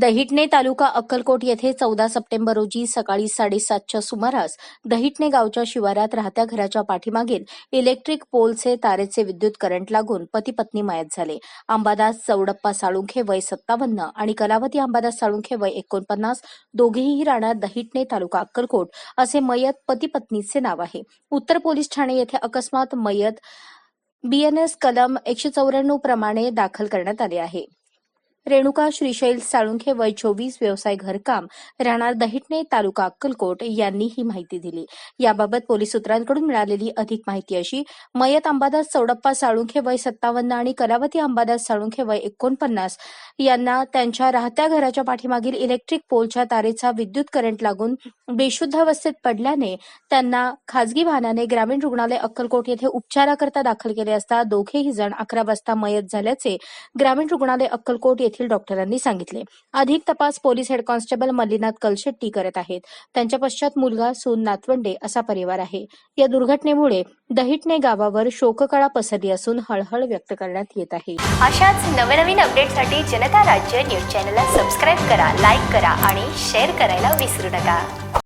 दहिटणे तालुका अक्कलकोट येथे चौदा सप्टेंबर रोजी सकाळी साडेसातच्या सुमारास दहिटणे गावच्या शिवारात राहत्या घराच्या पाठीमागील इलेक्ट्रिक पोलचे तारेचे विद्युत करंट लागून पती पत्नी मयत झाले. अंबादास चौडप्पा साळुंखे वय सत्तावन्न आणि कलावती अंबादास साळुंखे वय एकोणपन्नास दोघेही राहणार दहिटणे तालुका अक्कलकोट असे मयत पती पत्नीचे नाव आहे. उत्तर पोलीस ठाणे येथे अकस्मात मयत बीएनएस कलम एकशे चौऱ्याण्णव प्रमाणे दाखल करण्यात आले आहे. रेणुका श्रीशैल साळुंखे वय चोवीस व्यवसाय घरकाम राहणार दहिटणे तालुका अक्कलकोट यांनी ही माहिती दिली. याबाबत पोलीस सूत्रांकडून मिळालेली अधिक माहिती अशी मयत अंबादास चौडप्पा साळुंखे वय सत्तावन्न आणि कलावती अंबादास साळुंखे वय एकोणपन्नास यांना त्यांच्या राहत्या घराच्या पाठीमागील इलेक्ट्रिक पोलच्या तारेचा विद्युत करंट लागून बेशुद्ध अवस्थेत पडल्याने त्यांना खासगी वाहनाने ग्रामीण रुग्णालय अक्कलकोट येथे उपचाराकरता दाखल केले असता दोघेही जण अकरा वाजता मयत झाल्याचे ग्रामीण रुग्णालय अक्कलकोट येथील डॉक्टरांनी सांगितले. अधिक तपास police head constable Mallinath Kalshetti करत आहेत. त्यांच्या पश्चात मुलगा सून नातवंडे असा परिवार आहे. या दुर्घटनेमुळे दहिटणे गावावर शोककळा पसरली असून हळहळ व्यक्त करण्यात येत आहे. अशाच नवनवीन अपडेटसाठी जनता राज्य न्यूज चॅनलला सबस्क्राईब करा लाईक करा आणि शेअर करायला विसरू नका.